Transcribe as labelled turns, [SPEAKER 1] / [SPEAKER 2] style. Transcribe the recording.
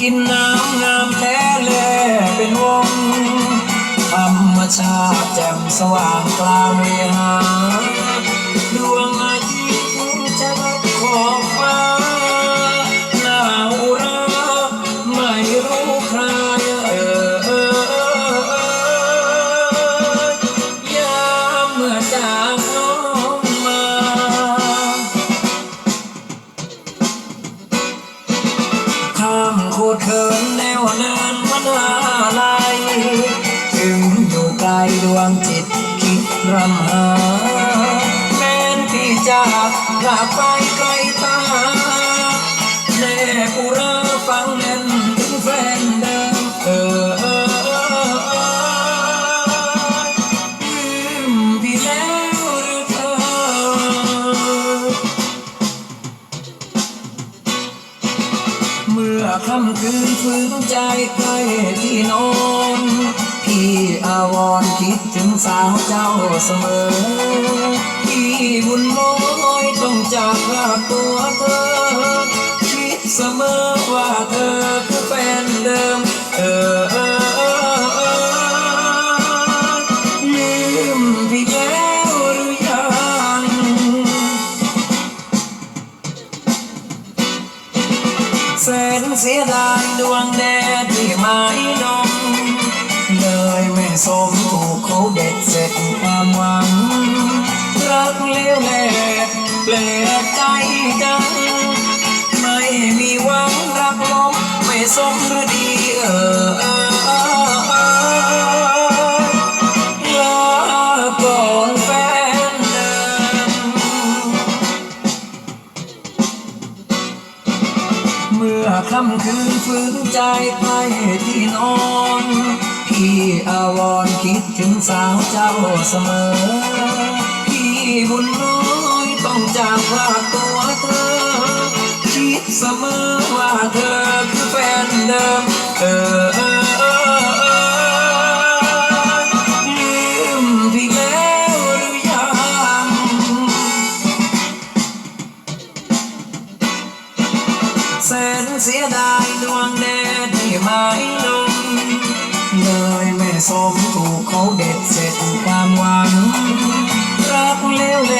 [SPEAKER 1] กินน้ำงามแท้แลเป็นวง ธรรมชาติแจ่มสว่างกลางเวหาดวง เขินแนวเดินมันหาลายถึงอยู่ไกลดวงจิตคิดรำหาแม้นที่จะกลับไปไกลตาแน่ปุระฟังแน่นถึง เมื่อค่ำคืนฟื้นใจใกล้ที่นอนพี่อาวรคิดถึงสาวเจ้าเสมอ พี่บุญน้อยต้องจากลาตัวเธอ คิดเสมอว่าเธอคือแฟนเดิมเธอายดวงแดดที่ไม่นม เลยไม่สมถูกเขาเด็ดเสร็จความหวัง รักเลี้ยวแหลกแปลกใจจัง ไม่มีหวังรักลมไม่สมหรือดีเออ เมื่อค่ำคืนฝืนใจไปที่นอนพี่อาวรณ์คิดถึงสาวเจ้าเสมอ พี่บุญน้อยต้องจากลาตัวเธอ คิดเสมอว่าเธอคือแฟนเดิมเออ แสนเสียดายดวงแดดที่ไม่ลงเลยแม่สมถูกเขาเด็ดเสร็จความหวังรักเลี้ยวเล